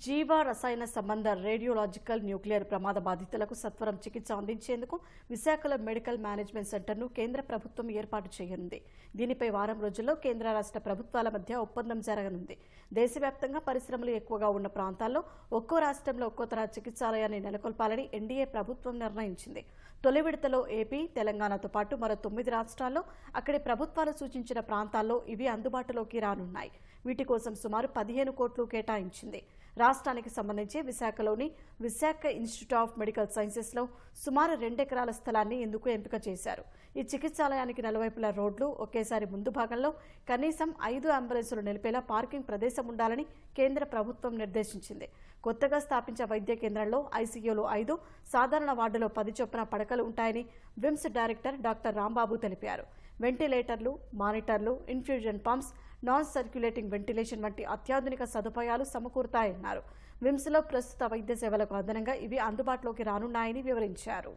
జీవ రసాయన సంబంధ రేడియోలాజికల్ న్యూక్లియర్ ప్రమాద బాధితులకు సత్వరం చికిత్స అందించేందుకు విశాఖలో మెడికల్ మేనేజ్మెంట్ సెంటర్ను కేంద్ర ప్రభుత్వం ఏర్పాటు చేయనుంది. దీనిపై వారం రోజుల్లో కేంద్ర రాష్ట్ర ప్రభుత్వాల మధ్య ఒప్పందం జరగనుంది. దేశవ్యాప్తంగా పరిశ్రమలు ఎక్కువగా ఉన్న ప్రాంతాల్లో ఒక్కో రాష్ట్రంలో ఒక్కో తరహా చికిత్సాలయాన్ని నెలకొల్పాలని ఎన్డీఏ ప్రభుత్వం నిర్ణయించింది. తొలి విడతలో ఏపీ తెలంగాణతో పాటు మరో తొమ్మిది రాష్ట్రాల్లో అక్కడి ప్రభుత్వాలు సూచించిన ప్రాంతాల్లో ఇవి అందుబాటులోకి రానున్నాయి. వీటి కోసం సుమారు పదిహేను కోట్లు కేటాయించింది. రాష్ట్రానికి సంబంధించి విశాఖలోని విశాఖ ఇన్స్టిట్యూట్ ఆఫ్ మెడికల్ సైన్సెస్లో సుమారు రెండెకరాల స్థలాన్ని ఇందుకు ఎంపిక చేశారు. ఈ చికిత్సాలయానికి నలువైపులా రోడ్లు ఒకేసారి ముందు భాగంలో కనీసం ఐదు అంబులెన్సులు నిలిపేలా పార్కింగ్ ప్రదేశం ఉండాలని కేంద్ర ప్రభుత్వం నిర్దేశించింది. కొత్తగా స్థాపించే వైద్య కేంద్రంలో ఐసీయూలో ఐదు సాధారణ వార్డులో పది చొప్పున పడకలు ఉంటాయని విమ్స్ డైరెక్టర్ డాక్టర్ రాంబాబు తెలిపారు. వెంటిలేటర్లు మానిటర్లు infusion pumps non circulating ventilation వంటి అత్యాధునిక సదుపాయాలు సమకూరుతాయన్నారు. విమ్స్లో ప్రస్తుత వైద్య సేవలకు అదనంగా ఇవి అందుబాటులోకి రానున్నాయని వివరించారు.